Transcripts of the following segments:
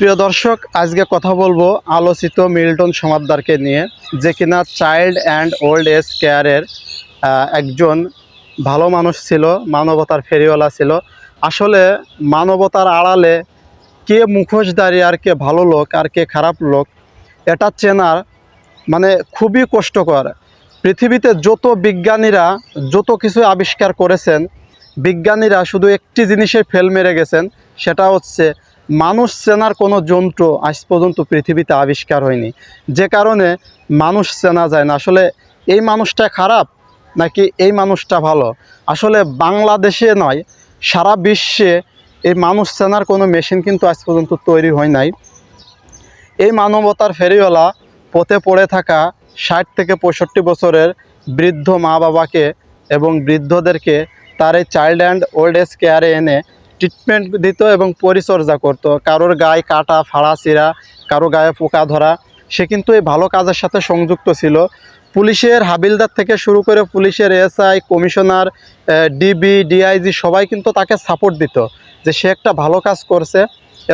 প্রিয় দর্শক, আজকে কথা বলব আলোচিত মিল্টন সমাদ্দারকে নিয়ে, যে কিনা চাইল্ড অ্যান্ড ওল্ড এজ কেয়ারের একজন ভালো মানুষ ছিল, মানবতার ফেরিওয়ালা ছিল। আসলে মানবতার আড়ালে কে মুখোশধারী আর কে ভালো লোক আর কে খারাপ লোক, এটা চেনার মানে খুবই কষ্টকর। পৃথিবীতে যত বিজ্ঞানীরা যত কিছু আবিষ্কার করেছেন, বিজ্ঞানীরা শুধু একটি জিনিসে ফেল মেরে গেছেন, সেটা হচ্ছে মানুষ চেনার কোনো যন্ত্র আজ পর্যন্ত পৃথিবীতে আবিষ্কার হয়নি। যে কারণে মানুষ চেনা যায় না। আসলে এই মানুষটা খারাপ নাকি এই মানুষটা ভালো? আসলে বাংলাদেশে নয়, সারা বিশ্বে এই মানুষ চেনার কোনো মেশিন কিন্তু আজ পর্যন্ত তৈরি হয় নাই। এই মানবতার ফেরিওয়ালা পথে পড়ে থাকা ষাট থেকে পঁয়ষট্টি বছরের বৃদ্ধ মা বাবাকে এবং বৃদ্ধদেরকে তার এই চাইল্ড অ্যান্ড ওল্ড এজ কেয়ারে এনে ট্রিটমেন্ট দিত এবং পরিচর্যা করত। কারোর গায়ে কাটা, ফাড়া চিরা কারও গায়ে পোকা ধরা, সে কিন্তু এই ভালো কাজের সাথে সংযুক্ত ছিল। পুলিশের হাবিলদার থেকে শুরু করে পুলিশের এসআই, কমিশনার ডিবি, ডিআইজি সবাই কিন্তু তাকে সাপোর্ট দিত যে সে একটা ভালো কাজ করছে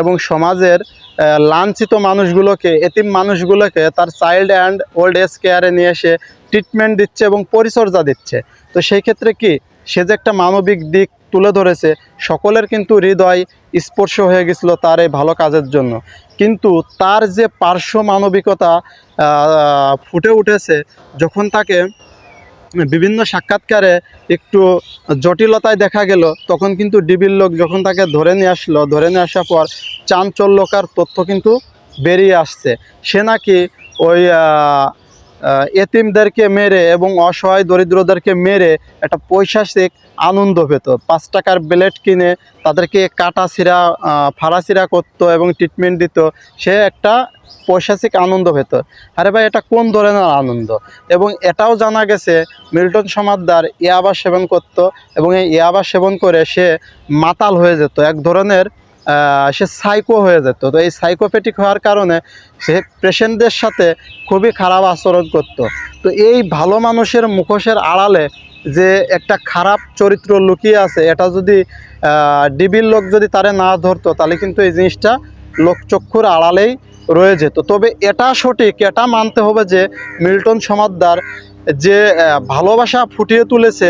এবং সমাজের লাঞ্ছিত মানুষগুলোকে, এতিম মানুষগুলোকে তার চাইল্ড অ্যান্ড ওল্ড এজ কেয়ারে নিয়ে এসে ট্রিটমেন্ট দিচ্ছে এবং পরিচর্যা দিচ্ছে। তো সেই ক্ষেত্রে কি সে যে একটা মানবিক দিক তুলে ধরেছে, সকলের কিন্তু হৃদয় স্পর্শ হয়ে গেছিল তার এই ভালো কাজের জন্য। কিন্তু তার যে পার্শ্ব মানবিকতা ফুটে উঠেছে, যখন তাকে বিভিন্ন সাক্ষাৎকারে একটু জটিলতায় দেখা গেল, তখন কিন্তু ডিবির লোক যখন তাকে ধরে নিয়ে আসলো, ধরে নিয়ে আসার পর চাঞ্চল্যকার তথ্য কিন্তু বেরিয়ে আসছে। সে নাকি ওই এতিমদেরকে মেরে এবং অসহায় দরিদ্রদেরকে মেরে একটা পৈশাচিক আনন্দ পেত। পাঁচ টাকার ব্লেড কিনে তাদেরকে কাটা ছিঁড়া ফাড়া ছিঁড়া করতো এবং ট্রিটমেন্ট দিত। সে একটা পৈশাচিক আনন্দ পেত। আরে ভাই, এটা কোন ধরনের আনন্দ? এবং এটাও জানা গেছে, মিল্টন সমাদ্দার ইয়াবা সেবন করত এবং এই ইয়াবা সেবন করে সে মাতাল হয়ে যেত। এক ধরনের সে সাইকো হয়ে যেত। তো এই সাইকোপ্যাটিক হওয়ার কারণে সে পেশেন্টদের সাথে খুবই খারাপ আচরণ করত। তো এই ভালো মানুষের মুখোশের আড়ালে যে একটা খারাপ চরিত্র লুকিয়ে আছে, এটা যদি ডিবির লোক যদি তারে না ধরতো, তাহলে কিন্তু এই জিনিসটা লোকচক্ষুর আড়ালেই রয়ে যেত তবে এটা সঠিক, এটা মানতে হবে যে মিল্টন সমাদ্দার যে ভালোবাসা ফুটিয়ে তুলেছে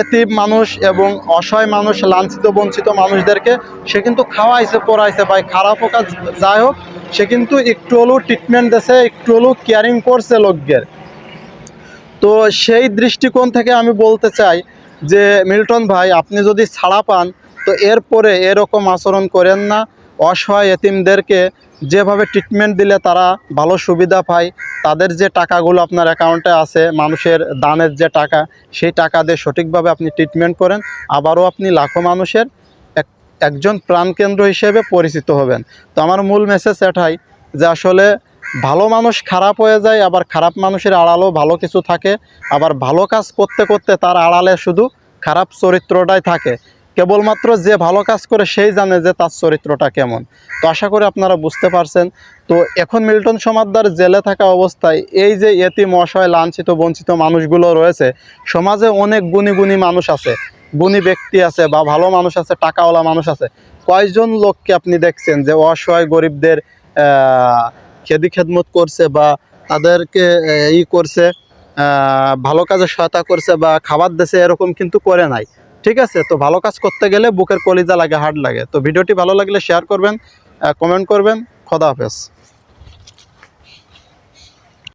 এতিম মানুষ এবং অসহায় মানুষ, লাঞ্ছিত, বঞ্চিত মানুষদেরকে, সে কিন্তু খাওয়াইছে, পড়াইছে। ভাই খারাপ আর যাই হোক, সে কিন্তু একটু হলেও ট্রিটমেন্ট দিয়েছে একটু হলেও কেয়ারিং করছে লোকদের। তো সেই দৃষ্টিকোণ থেকে আমি বলতে চাই যে, মিল্টন ভাই, আপনি যদি ছাড়া পান, তো এরপরে এরকম আচরণ করেন না। অসহায় এতিমদেরকে যেভাবে ট্রিটমেন্ট দিলে তারা ভালো সুবিধা পায়, তাদের যে টাকাগুলো আপনার অ্যাকাউন্টে আছে, মানুষের দানের যে টাকা, সেই টাকা দিয়ে সঠিকভাবে আপনি ট্রিটমেন্ট করেন, আবারও আপনি লাখো মানুষের এক, একজন প্রাণকেন্দ্র হিসেবে পরিচিত হবেন। তো আমার মূল মেসেজ এটাই যে আসলে ভালো মানুষ খারাপ হয়ে যায়, আবার খারাপ মানুষের আড়ালেও ভালো কিছু থাকে, আবার ভালো কাজ করতে করতে তার আড়ালে শুধু খারাপ চরিত্রটাই থাকে। কেবলমাত্র যে ভালো কাজ করে সেই জানে যে তার চরিত্রটা কেমন। তো আশা করি আপনারা বুঝতে পারছেন। তো এখন মিল্টন সমাদ্দার জেলে থাকা অবস্থায় এই যে এতি অসহায়, লাঞ্ছিত, বঞ্চিত মানুষগুলো রয়েছে, সমাজে অনেক গুণী গুণী মানুষ আছে। গুণী ব্যক্তি আছে বা ভালো মানুষ আছে, টাকাওয়ালা মানুষ আছে। কয়েকজন লোককে আপনি দেখছেন যে অসহায় গরিবদের খেদি খেদমত করছে বা তাদেরকে ই করছে ভালো কাজে সহায়তা করছে বা খাবার দেশে এরকম কিন্তু করে নাই। ঠিক আছে? তো ভালো কাজ করতে গেলে বুকের কলিজা লাগে হার্ড লাগে। তো ভিডিওটি ভালো লাগলে শেয়ার করবেন কমেন্ট করবেন। খোদা হাফেজ।